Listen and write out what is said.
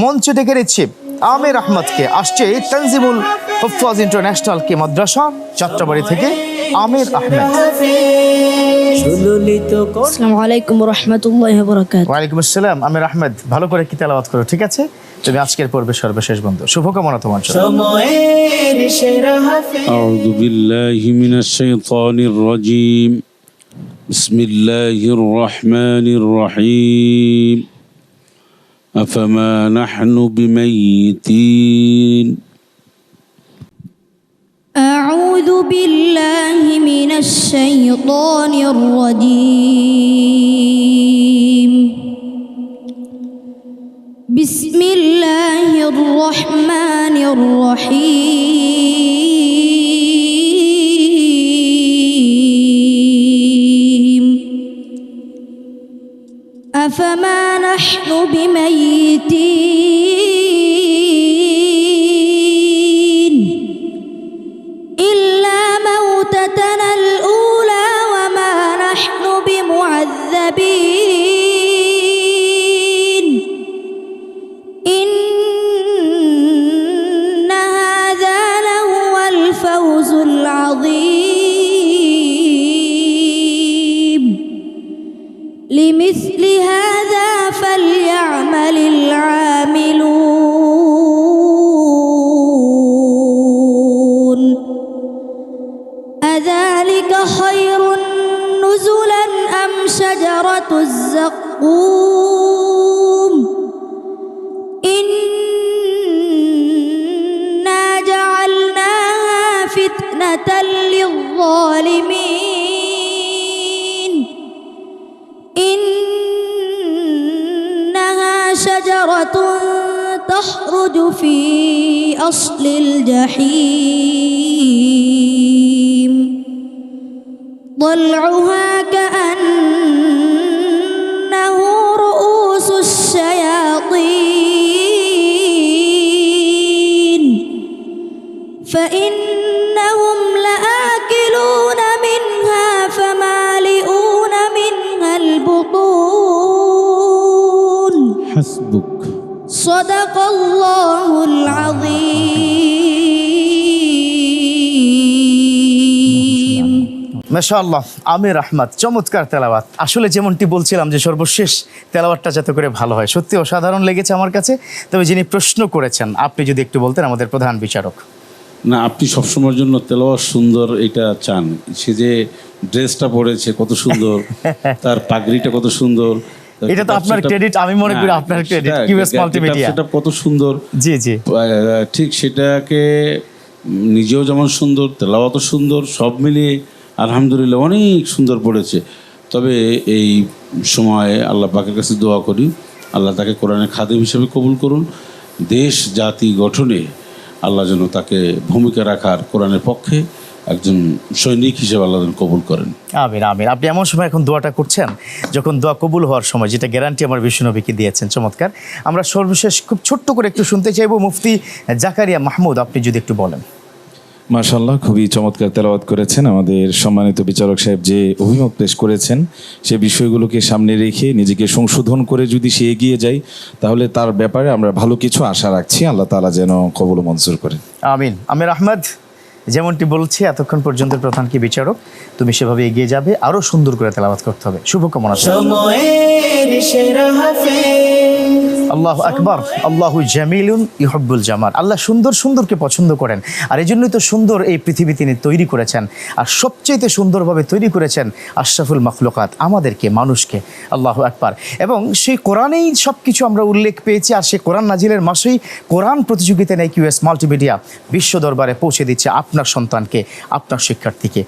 মঞ্চ ডেকে নিচ্ছে আমির আহমদকে। আসছে তানজিমুল হফাজ ইন্টারন্যাশনাল কে মাদ্রাসা যাত্রাবাড়ি থেকে আমির আহমেদ। আসসালামু আমির আহমেদ ভালো করে কি করো ঠিক আছে? তুমি আজকের পর্বে সর্বশেষ তোমার বিসমিল্লাহির রহমানির রহিম। أفما نحن بميتين؟ أعوذ بالله من الشيطان الرجيم. بسم الله الرحمن الرحيم. أفما نحن بميتين. الزقوم. إنا جعلناها فتنة للظالمين. إنها شجرة تخرج في أصل الجحيم. ضلعها كأنه فإنهم لآكلون منها فمالئون منها البطون حسبك صدق الله العظيم মাশাআল্লাহ আমির আহমদ চমৎকার তেলাওয়াত আসলে যেমনটি বলছিলাম যে সর্বশেষ তেলাওয়াতটা যাতে করে ভালো হয় সত্যি অসাধারণ লেগেছে আমার কাছে তবে যিনি প্রশ্ন করেছেন আপনি যদি একটু বলতেন আমাদের প্রধান বিচারক না আপনি সবসময়ের জন্য তেলাওয়াত সুন্দর এটা চান। সে যে ড্রেসটা পরেছে কত সুন্দর তার পাগড়িটা কত সুন্দর এটা তো আপনার credit, আমি মনে করি হ্যাঁ, আপনার সেটা, QS setup, Multimedia। setup কত সুন্দর। জি জি। ঠিক সেটাকে নিজেও যেমন সুন্দর তেলাওয়াত সুন্দর সব মিলিয়ে আলহামদুলিল্লাহ অনেক সুন্দর পড়েছে। তবে এই সময়ে আল্লাহ পাকের কাছে দোয়া করি আল্লাহ তাকে কোরআনের খাদেম হিসেবে কবুল করুন। দেশ জাতি গঠনে আল্লাহ যেন তাকে ভূমিকা রাখার কোরআনের পক্ষে একজন সৈনিক হিসেবে আল্লাহ কবুল করেন। আমির আমির আপনি এমন সময় এখন দোয়াটা করছেন, যখন দোয়া কবুল হওয়ার সময়, যেটা গ্যারান্টি আমার বিষ্ণুনবীকে দিয়েছেন, চমৎকার। আমরা সর্বশেষ খুব ছোট্ট করে একটু শুনতে চাইব মুফতি জাকারিয়া মাহমুদ, আপনি যদি একটু বলেন। মাশাল্লাহ খুবই চমৎকার তেলাওয়াত করেছেন আমাদের সম্মানিত বিচারক সাহেব যে অভিমত পেশ করেছেন সে বিষয়গুলোকে সামনে রেখে নিজেকে সংশোধন করে যদি সে এগিয়ে যায় তাহলে তার ব্যাপারে আমরা ভালো কিছু আশা রাখছি। আল্লাহ তালা যেন কবল মঞ্জুর করেন আমিন। আমির আহমদ যেমনটি বলছি এতক্ষণ পর্যন্ত প্রধান কি বিচারক? তুমি সেভাবে এগিয়ে যাবে আরও সুন্দর করে তেলাবাদ করতে হবে। শুভকামনা। থাকল। সময়ের সেরা হাফেজ। আল্লাহ আকবর, আল্লাহ জামিলুন ইহব্বুল জামাল। আল্লাহ সুন্দর সুন্দরকে পছন্দ করেন। আর এই জন্যই তো সুন্দর এই পৃথিবী তিনি তৈরি করেছেন। আর সবচেয়ে সুন্দরভাবে তৈরি করেছেন আশরাফুল মখলুকাত, আমাদেরকে, মানুষকে। আল্লাহ আকবার। এবং সেই কোরআনেই সব কিছু আমরা উল্লেখ পেয়েছি, আর সেই কোরআন নাজিলের মাসেই কোরআন প্রতিযোগিতা নেই কিউএস মাল্টিমিডিয়া বিশ্ব দরবারে পৌঁছে দিচ্ছে আপনার সন্তানকে, আপনার শিক্ষার্থীকে।